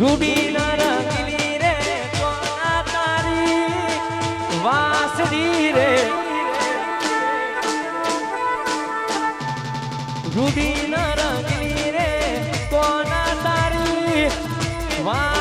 રૂડી ના રંગલી રે કોના તારી વાસડી રે રૂડી ના રંગલી રે કોના તારી વાસડી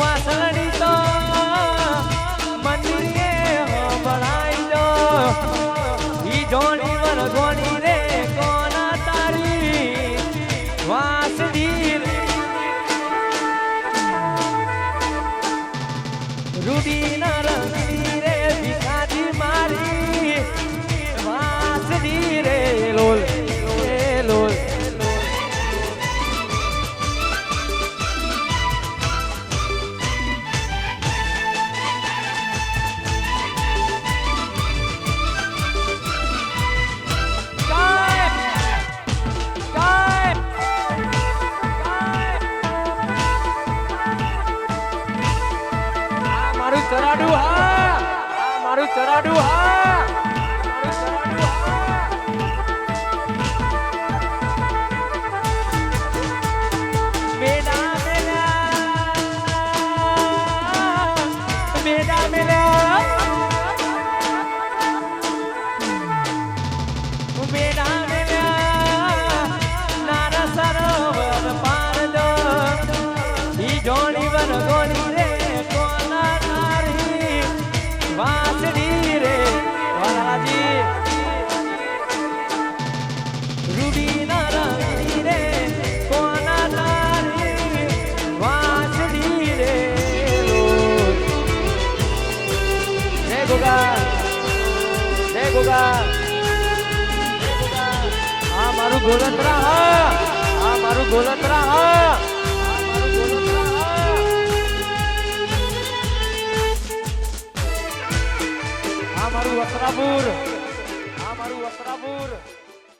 હું વાસળી તો મંદિરે હંભળાઈ દો ઈ જોડી વર રે કોના તારી વાસળી રૂડી ના ચરાડું હા. મારું ચરાડું હા. મારું ગોલતરા હા આ મારું ગોલતરા હા આ મારું વસ્ત્રાપુર. આ મારું વસ્ત્રાપુર.